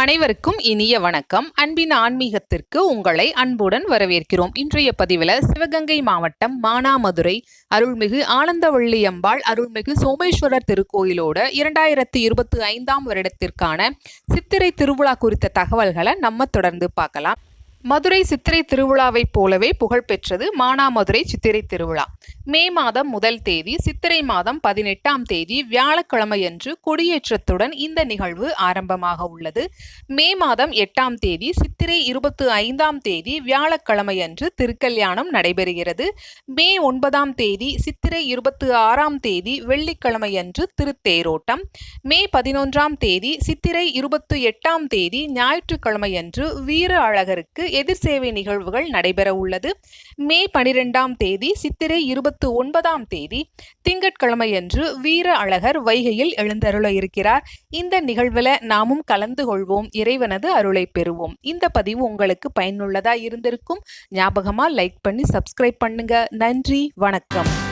அனைவருக்கும் இனிய வணக்கம். அன்பின் ஆன்மீகத்திற்கு உங்களை அன்புடன் வரவேற்கிறோம். இன்றைய பதிவில் சிவகங்கை மாவட்டம் மானாமதுரை அருள்மிகு ஆனந்தவள்ளி அம்பாள் அருள்மிகு சோமேஸ்வரர் திருக்கோயிலோட இரண்டாயிரத்தி இருபத்தி ஐந்தாம் வருடத்திற்கான சித்திரை திருவிழா குறித்த தகவல்களை நம்ம தொடர்ந்து பார்க்கலாம். மதுரை சித்திரை திருவிழாவைப் போலவே புகழ்பெற்றது மானாமதுரை சித்திரை திருவிழா. மே மாதம் முதல் தேதி சித்திரை மாதம் பதினெட்டாம் தேதி வியாழக்கிழமையன்று கொடியேற்றத்துடன் இந்த நிகழ்வு ஆரம்பமாக உள்ளது. மே மாதம் எட்டாம் தேதி சித்திரை இருபத்து ஐந்தாம் தேதி வியாழக்கிழமையன்று திருக்கல்யாணம் நடைபெறுகிறது. மே ஒன்பதாம் தேதி சித்திரை இருபத்து ஆறாம் தேதி வெள்ளிக்கிழமையன்று திருத்தேரோட்டம். மே பதினொன்றாம் தேதி சித்திரை இருபத்து எட்டாம் தேதி ஞாயிற்றுக்கிழமையன்று வீர அழகருக்கு எதிர் சேவை நிகழ்வுகள் நடைபெற உள்ளது மே பனிரெண்டாம் தேதி சித்திரை இருபத்தி பத்து ஒன்பதாம் தேதி திங்கட்கிழமையன்று வீர அழகர் வைகையில் எழுந்தருள இருக்கிறார். இந்த நிகழ்வில் நாமும் கலந்து கொள்வோம். இறைவனது அருளை பெறுவோம். இந்த பதிவு உங்களுக்கு பயனுள்ளதா இருந்திருக்கும். ஞாபகமா லைக் பண்ணி சப்ஸ்கிரைப் பண்ணுங்க. நன்றி வணக்கம்.